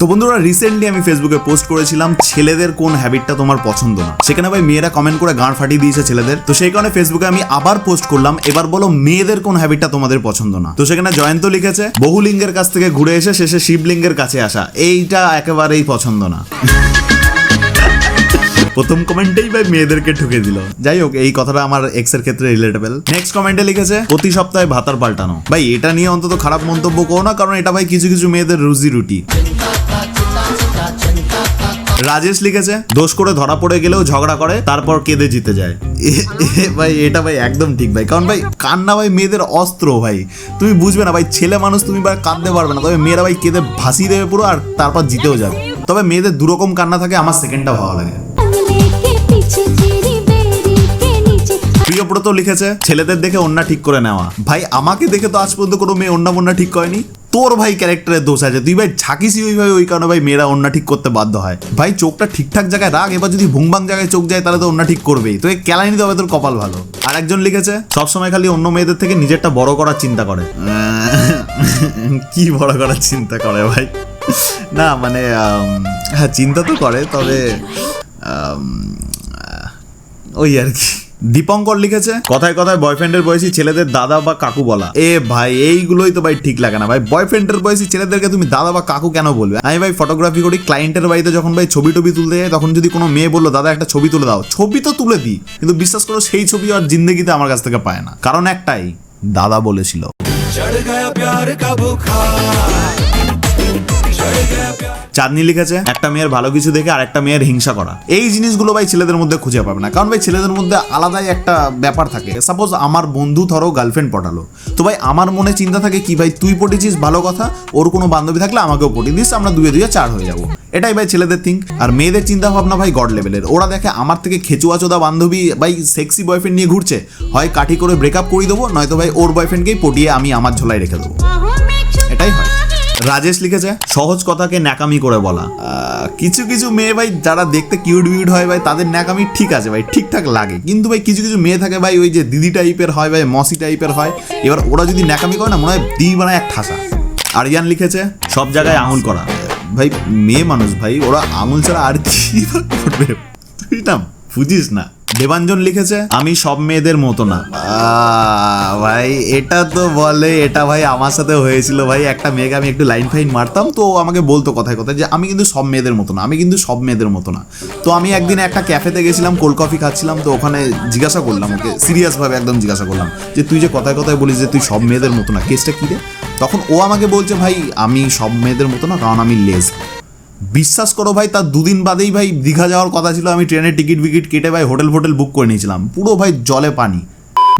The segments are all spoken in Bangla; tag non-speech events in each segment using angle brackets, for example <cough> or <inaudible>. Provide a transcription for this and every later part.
তো বন্ধুরা রিসেন্টলি আমি ফেসবুকে পোস্ট করেছিলাম, ছেলেদের কোন হ্যাবিটটা তোমার পছন্দ না? সেখানে ভাই মেয়েরা কমেন্ট করে গাঁড় ফাটিয়ে দিয়েছে ছেলেদের। তো সেই কারণে ফেসবুকে আমি আবার পোস্ট করলাম, এবার বলো মেয়েদের কোন হ্যাবিটটা তোমাদের পছন্দ না? তো সেখানে জয়ন্ত লিখেছে বহু লিঙ্গের কাছ থেকে ঘুরে এসে শেষে শিবলিঙ্গের কাছে আসা, এইটা একেবারেই পছন্দ না। প্রথম কমেন্টেই ভাই মেয়েদেরকে ঠুকে দিল। যাই হোক, এই কথাটা আমার এক্সের ক্ষেত্রে রিলেটেবল নেক্সট কমেন্টে লিখেছে, প্রতি সপ্তাহে ভাতার পাল্টানো। ভাই, এটা নিয়ে অন্তত খারাপ মন্তব্য করো না, কারণ এটা ভাই কিছু কিছু মেয়েদের রুজি রুটি। রাজেশ লিখেছে, দোষ করে ধরা পড়ে গেলেও ঝগড়া করে, তারপর কেঁদে জিতে যায়। ভাই, এটা ভাই একদম ঠিক ভাই, কারণ ভাই কান্না ভাই মেয়েদের অস্ত্র ভাই। তুমি বুঝবে না ভাই, ছেলে মানুষ তুমি ভাই কাঁদতে পারবে না, তবে মেয়েরা ভাই কেঁদে ভাসিয়ে দেবে পুরো আর তারপর জিতেও যাবে। তবে মেয়েদের দুরকম কান্না থাকে, আমার সেকেন্ডটা ভালো লাগে। প্রিয়ব্রত লিখেছে, ছেলেদের দেখে অন্যা ঠিক করে নেওয়া। ভাই, আমাকে দেখে তো আজ পর্যন্ত কোনো মেয়ে অন্যা মন্যা ঠিক করেনি। তোর ভাই ক্যারেক্টারের দোষ আছে। তুই ভাই ঝাঁকিসি ওইভাবে ওই কারণে ভাই মেয়েরা অন্যা ঠিক করতে বাধ্য হয়। ভাই, চোখটা ঠিকঠাক জায়গায় রাখ, এবার যদি ভুংবাং জায়গায় চোখ যায়, তাহলে তো অন্যা ঠিক করবেই। তো কেলাই নিতে হবে, তোর কপাল ভালো। আর একজন লিখেছে সবসময় খালি অন্য মেয়েদের থেকে নিজেরটা বড় করার চিন্তা করে। <laughs> কি বড় করার চিন্তা করে ভাই? না মানে হ্যাঁ চিন্তা তো করে, তবে ওই আর কি। দীপঙ্কর লিখেছে কথায় কথায় বয়ফ্রেন্ডের বয়সী ছেলেদের দাদা বা কাকু বলা। এ ভাই এইগুলোই তো ভাই ঠিক লাগে না। ভাই বয়ফ্রেন্ডের বয়সী ছেলেদেরকে তুমি দাদা বা কাকু কেন বলবে? আমি ভাই ফটোগ্রাফি করি ক্লায়েন্টের বাড়িতে যখন ভাই ছবি টবি তুলতে যাই তখন যদি কোনো মেয়ে বলল দাদা একটা ছবি তুলে দাও। ছবি তো তুলে দিই কিন্তু বিশ্বাস করো সেই ছবি আর জিন্দগিতে আমার কাছ থেকে পায় না। কারণ একটাই দাদা বলেছিল। চড় প্যার চাঁদনি লিখেছে একটা মেয়ের ভালো কিছু দেখে আর একটা মেয়ের হিংসা করা। এই জিনিসগুলো ভাই ছেলেদের মধ্যে খুঁজে পাবে না। কারণ ভাই ছেলেদের মধ্যে আলাদাই একটা ব্যাপার থাকে। সাপোজ আমার বন্ধু ধরো গার্লফ্রেন্ড পটালো। তো ভাই আমার মনে চিন্তা থাকে কি ভাই তুই পটিছিস? ভালো কথা। ওর কোনো বান্ধবী থাকলে আমাকেও পটি দিস আমরা দুয়ে দুয়ে চার হয়ে যাব। এটাই ভাই ছেলেদের থিঙ্ক আর মেয়েদের চিন্তা ভাবনা ভাই গড লেভেলের ওরা দেখে আমার থেকে খেচুয়া চোদা বান্ধবী ভাই সেক্সি বয়ফ্রেন্ড নিয়ে ঘুরছে। হয় কাঠি করে ব্রেকআপ করে দেবো নয়তো ভাই ওর বয়ফ্রেন্ডকেই পটিয়ে আমি আমার ঝোলায় রেখে দেবো। এটাই হয়। রাজেশ লিখেছে, সহজ কথাকে ন্যাকামি করে বলা। কিছু কিছু মেয়ে ভাই যারা দেখতে কিউট বিউট হয় ভাই, তাদের ন্যাকামি ঠিক আছে ভাই, ঠিকঠাক লাগে। কিন্তু ভাই কিছু কিছু মেয়ে থাকে ভাই, ওই যে দিদি টাইপের হয় ভাই, মসি টাইপের হয়, এবার ওরা যদি ন্যাকামি করে না, মনে হয় দিদি বানায় এক ঠাসা। আরিয়ান লিখেছে, সব জায়গায় আঙুল করা। ভাই, মেয়ে মানুষ ভাই, ওরা আঙুল ছাড়া আর কি করবে? বুঝিস না। দেবাঞ্জন লিখেছে, আমি সব মেয়েদের মতো না। ভাই, এটা তো বলে, এটা ভাই আমার সাথে হয়েছিল ভাই। একটা মেয়েকে আমি একটু লাইন ফাইন মারতাম, তো আমাকে বলতো কথায় কথায় যে, আমি কিন্তু সব মেয়েদের মতো না, আমি কিন্তু সব মেয়েদের মতো না। তো আমি একদিন একটা ক্যাফেতে গেছিলাম কোল্ড কফি খাচ্ছিলাম, তো ওখানে জিজ্ঞাসা করলাম ওকে সিরিয়াসভাবে একদম জিজ্ঞাসা করলাম যে, তুই যে কথায় কথায় বলিস যে, তুই সব মেয়েদের মতো না, কেসটা কি রে? তখন ও আমাকে বলছে, ভাই, আমি সব মেয়েদের মতো না, কারণ আমি লেজ বিশ্বাস করো ভাই, তার দুদিন বাদেই ভাই দীঘা যাওয়ার কথা ছিল। আমি ট্রেনের টিকিট বিকিট কেটে ভাই হোটেল ফোটেল বুক করে নিয়েছিলাম। পুরো ভাই জলে পানি।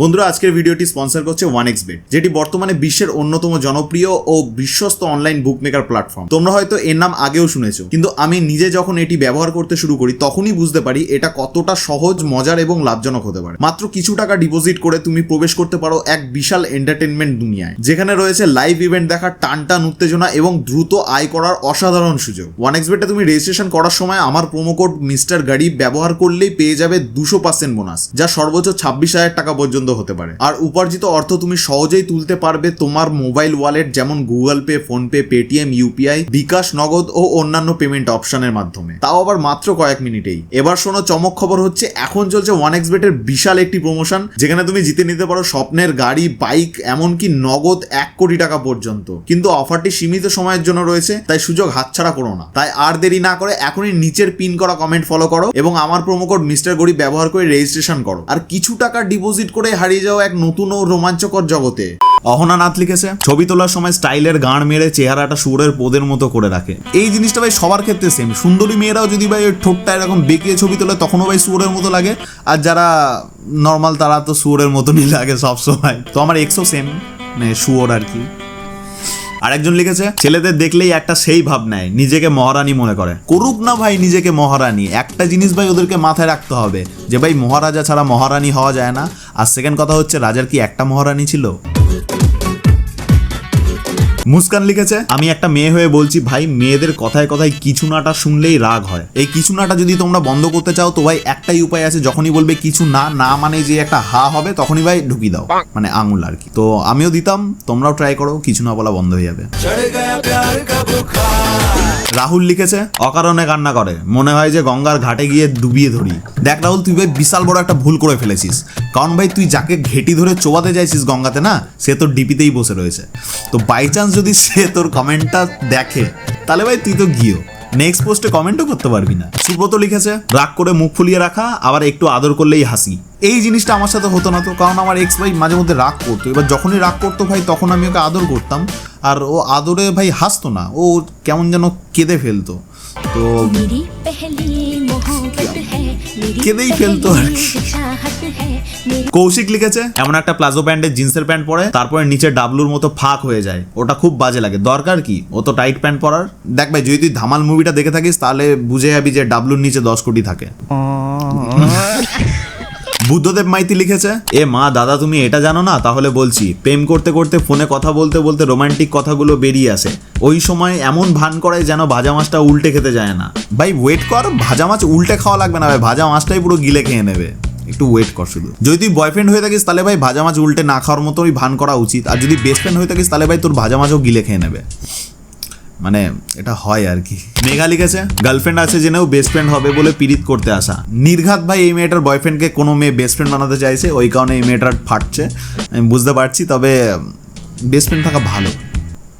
বন্ধুরা, আজকের ভিডিওটি স্পন্সর করছে ওয়ান এক্স বেট যেটি বর্তমানে বিশ্বের অন্যতম জনপ্রিয় ও বিশ্বস্ত অনলাইন বুক মেকার প্ল্যাটফর্ম তোমরা হয়তো এর নাম আগেও শুনেছো, কিন্তু আমি নিজে যখন এটি ব্যবহার করতে শুরু করি, তখনই বুঝতে পারি এটা কতটা সহজ, মজার এবং লাভজনক হতে পারে। মাত্র কিছু টাকা ডিপোজিট করে তুমি প্রবেশ করতে পারো এক বিশাল এন্টারটেনমেন্ট দুনিয়ায়, যেখানে রয়েছে লাইভ ইভেন্ট দেখার টান টান উত্তেজনা এবং দ্রুত আয় করার অসাধারণ সুযোগ। ওয়ান এক্স বেটে তুমি রেজিস্ট্রেশন করার সময় আমার প্রোমো কোড মিস্টার গাড়ি ব্যবহার করলেই পেয়ে যাবে দুশো পার্সেন্ট বোনাস যা সর্বোচ্চ ছাব্বিশ হাজার টাকা পর্যন্ত হতে পারে। আর উপার্জিত অর্থ তুমি সহজেই তুলতে পারবে তোমার মোবাইল ওয়ালেট যেমন Google Pay, PhonePe, Paytm, UPI, bKash Nagad ও অন্যান্য পেমেন্ট অপশনের মাধ্যমে। তাও আবার মাত্র কয়েক মিনিটেই। এবার শোনো, চমক খবর হচ্ছে, এখন চলছে ওয়ান এক্স বেটের বিশাল একটি প্রমোশন যেখানে তুমি জিতে নিতে পারো স্বপ্নের গাড়ি বাইক এমনকি নগদ এক কোটি টাকা পর্যন্ত। কিন্তু অফারটি সীমিত সময়ের জন্য রয়েছে, তাই সুযোগ হাতছাড়া করো না। তাই আর দেরি না করে এখনই নিচের পিন করা কমেন্ট ফলো করো এবং আমার প্রোমো কোড মিস্টার গরিব ব্যবহার করে রেজিস্ট্রেশন করো। আর কিছু টাকা ডিপোজিট করে হারিয়ে যাও এক নতুন ও রোমাঞ্চকর জগতে। অহনা নাথ লিখেছে, ছবি তোলার সময় স্টাইলের গান মেরে চেহারাটা সুরের পোদের মতো করে রাখে। এই জিনিসটা ভাই সবার ক্ষেত্রে সেম সুন্দরী মেয়েরাও যদি ভাই ওই ঠোঁটটা এরকম বেঁকিয়ে ছবি তোলে, তখনও ভাই সুরের মতো লাগে। আর যারা নর্মাল তারা তো সুরের মতনই লাগে সবসময়। তো আমার এক্সও সেম মানে শুয়োর আর কি। আরেকজন লিখেছে, ছেলেদের দেখলেই একটা সেই ভাব নেয়, নিজেকে মহারানী মনে করে। করুক না ভাই, নিজেকে মহারানী। একটা জিনিস ভাই ওদেরকে মাথায় রাখতে হবে, যে ভাই মহারাজা ছাড়া মহারানী হওয়া যায় না। আর সেকেন্ড কথা হচ্ছে, রাজার কি একটা মহারানী ছিল? মুস্কান লিখেছে আমি একটা মেয়ে হয়ে বলছি ভাই মেয়েদের কথায় কথায় কিছু নাটা শুনলেই রাগ হয়। এই কিছু নাটা যদি তোমরা বন্ধ করতে চাও তো ভাই একটাই উপায় আছে যখনই বলবে কিছু না না মানে যে একটা হা হবে তখনই ভাই ঢুকি দাও মানে আঙুল আর কি। তো আমিও দিতাম তোমরাও ট্রাই করো কিছু না বলা বন্ধ হয়ে যাবে। রাহুল লিখেছে অকারণে কান্না করে মনে হয় যে গঙ্গার ঘাটে গিয়ে ডুবিয়ে ধরি। দেখ রাহুল তুই ভাই বিশাল বড় একটা ভুল করে ফেলেছিস। কারণ ভাই তুই যাকে ঘেটি ধরে চোবাতে চাইছিস গঙ্গাতে না সে তো ডিপিতেই বসে রয়েছে। তো বাই চান্স যদি সে তোর কমেন্টটা দেখে, তাহলে ভাই তুই তো গিয়েও নেক্সট পোস্টে কমেন্টও করতে পারবি না। সুব্রত লিখেছে, রাগ করে মুখ ফুলিয়ে রাখা, আবার একটু আদর করলেই হাসি। এই জিনিসটা আমার সাথে হতো না তো, কারণ আমার এক্স ভাই মাঝে মধ্যে রাগ করতো। এবার যখনই রাগ করতো ভাই, তখন আমি ওকে আদর করতাম। আর ও আদরে ভাই হাসতো না। ও কেমন যেন কেঁদে ফেলতো। তো কেঁদেই ফেলতো আর কি কৌশিক লিখেছে এমন একটা প্লাজো প্যান্টের জিন্সের প্যান্ট পরে তারপরে নিচে ডাবলুর মতো ফাঁক হয়ে যায়। ওটা খুব বাজে লাগে। দরকার কি? ও তো টাইট প্যান্ট পরার। দেখ ভাই যদি তুই ধামাল মুভিটা দেখে থাকিস তাহলে বুঝে যাবি যে ডাবলুর নিচে দশ কোটি থাকে। <laughs> বুদ্ধদেব মাইতি লিখেছে, এ মা, দাদা, তুমি এটা জানো না? তাহলে বলছি, প্রেম করতে করতে ফোনে কথা বলতে বলতে রোমান্টিক কথাগুলো বেরিয়ে আসে। ওই সময় এমন ভান করে যেন ভাজা মাছটা উল্টে খেতে যায় না। ভাই ওয়েট কর, ভাজা মাছ উল্টে খাওয়া লাগবে না ভাই, ভাজা মাছটাই পুরো গিলে খেয়ে নেবে। একটু ওয়েট কর শুধু। যদি তুই বয়ফ্রেন্ড হয়ে থাকিস, তাহলে ভাই ভাজা মাছ উল্টে না খাওয়ার মতোই ভান করা উচিত, আর যদি বেস্ট ফ্রেন্ড হয়ে থাকিস, তাহলে ভাই তোর ভাজা মাছও গিলে খেয়ে নেবে। মানে এটা হয় আর কি। মেঘা লিখেছে গার্লফ্রেন্ড আছে জেনেও বেস্ট ফ্রেন্ড হবে বলে পিরিত করতে আসা। নির্ঘাত ভাই এই মেয়েটার বয়ফ্রেন্ডকে কোনো মেয়ে বেস্ট ফ্রেন্ড বানাতে চাইছে, ওই কারণে এই মেয়েটার ফাটছে। আমি বুঝতে পারছি, তবে বেস্ট ফ্রেন্ড থাকা ভালো।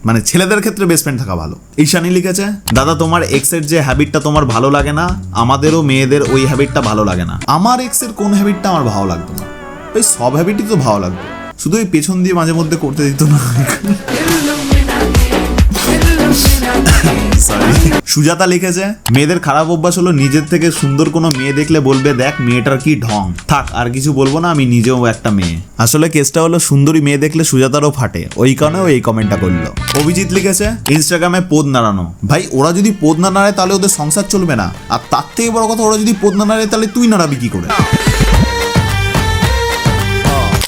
মানে ছেলেদের ক্ষেত্রে বেস্ট ফ্রেন্ড থাকা ভালো। ঈশানি লিখেছে, দাদা, তোমার এক্সের যে হ্যাবিটটা তোমার ভালো লাগে না, আমাদেরও মেয়েদের ওই হ্যাবিটটা ভালো লাগে না। আমার এক্সের কোন হ্যাবিটটা আমার ভালো লাগতো না। ওই সব হ্যাবিটই তো ভালো লাগতো। শুধু ওই পেছন দিয়ে মাঝে মধ্যে করতে দিত না. <laughs> সুজাতা লিখেছে, মেয়েদের খারাপ অভ্যাস হলো নিজের থেকে সুন্দর কোনো মেয়ে দেখলে বলবে, দেখ, মেয়েটার কি ঢং। থাক, আর কিছু বলব না, আমি নিজেও একটা মেয়ে। আসলে কেসটা হলো, সুন্দরী মেয়ে দেখলে সুজাতারও ফাটে। ওই কারণে এই কমেন্টটা করল। অভিজিৎ লিখেছে, ইনস্টাগ্রামে পোদ নাড়ানো। ভাই, ওরা যদি পোদ না নাড়ায়, তাহলে ওদের সংসার চলবে না। আর তার থেকে বড় কথা, ওরা যদি পোদ না নাড়ায়, তাহলে তুই নাড়াবি কি করে?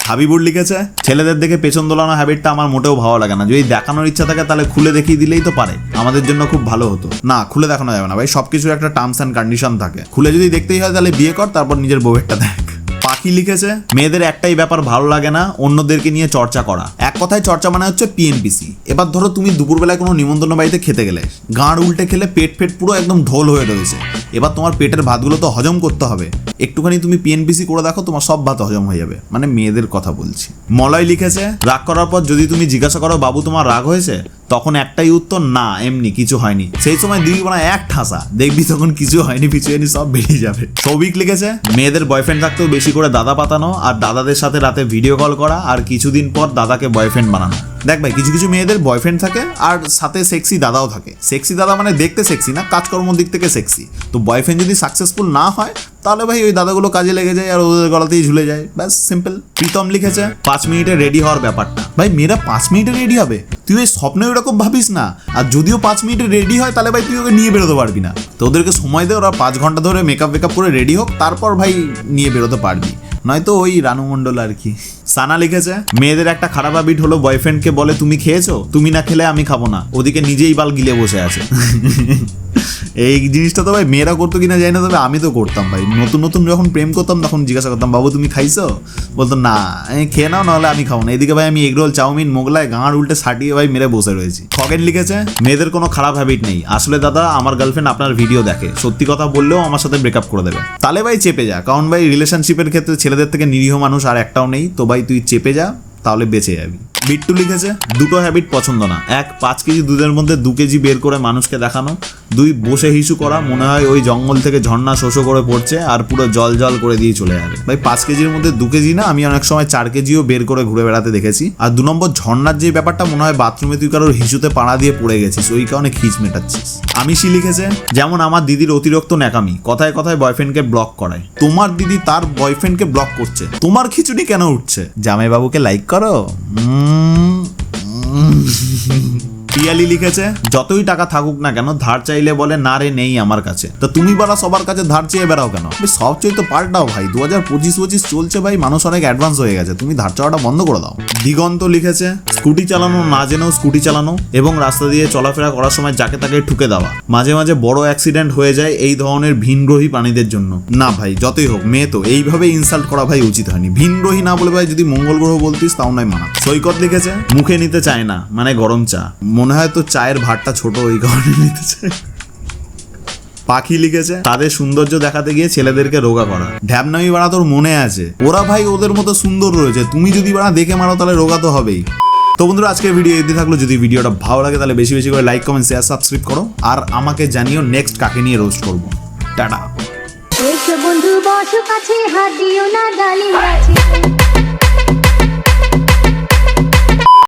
হাবিবুর লিখেছে, ছেলেদের দেখে পেছন দোলানো হ্যাবিটটা আমার মোটেও ভালো লাগে না। যদি দেখানোর ইচ্ছা থাকে তাহলে খুলে দেখিয়ে দিলেই তো পারে। আমাদের জন্য খুব ভালো হতো। না, খুলে দেখানো যাবে না ভাই, সবকিছুর একটা টার্মস অ্যান্ড কন্ডিশন থাকে। খুলে যদি দেখতেই হয় তাহলে বিয়ে কর, তারপর নিজের বউয়েরটা দেখ। পাখি লিখেছে, মেয়েদের একটাই ব্যাপার ভালো লাগে না, অন্যদেরকে নিয়ে চর্চা করা। এক কথায় চর্চা মানে হচ্ছে পিএনপিসি এবার ধরো তুমি দুপুরবেলায় কোনো নিমন্ত্রণ বাড়িতে খেতে গেলে, গাঁড় উল্টে খেলে পেট ফেট পুরো একদম ঢোল হয়ে রয়েছে। এবার তোমার পেটের ভাতগুলো তো হজম করতে হবে। একটুখানি তুমি পিএনপিসি করে দেখো, তোমার সব ভাত হজম হয়ে যাবে। মানে মেয়েদের কথা বলছি। মলয় লিখেছে, রাগ করার পর যদি তুমি জিজ্ঞাসা করো, বাবু, তোমার রাগ হয়েছে? তখন একটাই উত্তর, না, এমনি, কিছু হয়নি। সেই সময় দিবি মানে এক ঠাসা, দেখবি তখন কিছু হয়নি, পিছু হয়নি, সব বেরিয়ে যাবে। সৌভিক লিখেছে, মেয়েদের বয়ফ্রেন্ড থাকতেও বেশি করে দাদা পাতানো আর দাদাদের সাথে রাতে ভিডিও কল করা আর কিছুদিন পর দাদাকে বয়ফ্রেন্ড বানানো। দেখ ভাই, কিছু কিছু মেয়েদের বয়ফ্রেন্ড থাকে আর সাথে সেক্সি দাদাও থাকে। সেক্সি দাদা মানে দেখতে সেক্সি না কাজকর্ম দিক থেকে সেক্সি তো বয়ফ্রেন্ড যদি সাকসেসফুল না হয়, তাহলে ভাই ওই দাদাগুলো কাজে লেগে যায় আর ওদের গলাতেই ঝুলে যায়। ব্যাস সিম্পল প্রীতম লিখেছে, পাঁচ মিনিটে রেডি হওয়ার ব্যাপারটা। ভাই, মেয়েরা পাঁচ মিনিটে রেডি হবে? তুই ওই স্বপ্নে ওরকম ভাবিস না? আর যদিও পাঁচ মিনিটে রেডি হয়, তাহলে ভাই তুই ওকে নিয়ে বেরোতে পারবি না। তো ওদেরকে সময় দে, ওরা পাঁচ ঘণ্টা ধরে মেকআপ মেকআপ করে রেডি হোক, তারপর ভাই নিয়ে বেরোতে পারবি। নয়তো ওই রানু মণ্ডল আর কি। সানা লিখেছে, মেয়েদের একটা খারাপ হ্যাবিট হলো বয়ফ্রেন্ডকে বলে, তুমি খেয়েছো? তুমি না খেলে আমি খাব না। ওদিকে নিজেই বাল গিলে বসে আছে। এই জিনিসটা তো ভাই মেয়েরা করতো কিনা জানি না, তবে আমি তো করতাম ভাই। নতুন নতুন যখন প্রেম করতাম, তখন জিজ্ঞাসা করতাম, বাবু, তুমি খাইছো? বলতো, না খেয়ে নাও, নাহলে আমি খাব না। এদিকে ভাই আমি এগরোল, চাউমিন মোগলায় গাঁড়, উল্টে সাটিয়ে ভাই মেরে বসে রয়েছি। খগেন লিখেছে, মেয়েদের কোনো খারাপ হ্যাবিট নেই। আসলে দাদা, আমার গার্লফ্রেন্ড আপনার ভিডিও দেখে। সত্যি কথা বললেও আমার সাথে ব্রেকআপ করে দেবে। তাহলে ভাই চেপে যা, কারণ ভাই রিলেশনশিপের ক্ষেত্রে ছেলেদের থেকে নিরীহ মানুষ আর একটাও নেই। তো ভাই, তুই চেপে যা, তাহলে বেঁচে যাবি। বিট্টু লিখেছে, দুটো হ্যাবিট পছন্দ না। এক, পাঁচ কেজি দুধের মধ্যে দু কেজি বের করে মানুষকে দেখানো। দুই, বসে হিসু করা, মনে হয় ওই জঙ্গল থেকে ঝর্ণা শোষো করে পড়ছে আর পুরো জল জল করে দিয়ে চলে যাবে। ভাই, পাঁচ কেজির মধ্যে দু কেজি না, আমি অনেক সময় চার কেজিও বের করে ঘুরে বেড়াতে দেখেছি। আর দু নম্বর ঝর্ণার যে ব্যাপারটা, মনে হয় বাথরুমে তুই কারোর হিসুতে পাড়া দিয়ে পড়ে গেছিস, ওই কারণে খিচ মেটাচ্ছিস। আমিষি লিখেছে, যেমন আমার দিদির অতিরিক্ত ন্যাকামি, কথায় কথায় বয়ফ্রেন্ডকে ব্লক করায়। তোমার দিদি তার বয়ফ্রেন্ডকে ব্লক করছে, তোমার খিচুড়ি কেন উঠছে? জামাইবাবুকে লাইক করো। 嗯嗯。পিয়ালি লিখেছে, যতই টাকা থাকুক না কেন, ধার চাইলে বলে, না রে, নেই আমার কাছে। তো তুমি বারা সবার কাছে ধার চেয়ে বেড়াও কেন? সব চেয়ে তো পাল্টাও ভাই। দু হাজার পঁচিশ পঁচিশ চলছে ভাই, মানুষ অনেক অ্যাডভান্স হয়ে গেছে। তুমি ধার চাওয়াটা বন্ধ করে দাও। দিগন্ত লিখেছে, স্কুটি চালানো না জেনেও স্কুটি চালানো এবং রাস্তা দিয়ে চলাফেরা করার সময় যাকে তাকে ঠুকে দেওয়া। মাঝে মাঝে বড় অ্যাক্সিডেন্ট হয়ে যায় এই ধরনের ভিনগ্রহী প্রাণীদের জন্য। না ভাই, যতই হোক, মেয়ে তো, এইভাবে ইনসাল্ট করা ভাই উচিত হয়নি। ভিনগ্রহী না বলে ভাই যদি মঙ্গল গ্রহ বলতিস, তাও নয় মানা। সৈকত লিখেছে, মুখে নিতে চায় না মানে গরম চা। মনে হয় তো চায়ের ভাতটা ছোট ওই কারণে নিতে চায় পাখি লিখেছে, তাদের সৌন্দর্য দেখাতে গিয়ে ছেলেদেরকে রোগা করা। ঢ্যাবনামি বাড়া তোর মনে আছে? ওরা ভাই ওদের মতো সুন্দর রয়েছে, তুমি যদি বাড়া দেখে মারো তাহলে রোগা তো হবেই। তো বন্ধুরা, আজকের ভিডিও এতে থাকল। যদি ভিডিওটা ভালো লাগে তাহলে বেশি বেশি করে লাইক কমেন্ট শেয়ার সাবস্ক্রাইব করো। আর আমাকে জানিও নেক্সট কাকে নিয়ে রোস্ট করব। টাটা। বন্ধু, বসো কাছে, হাত দিও না গালি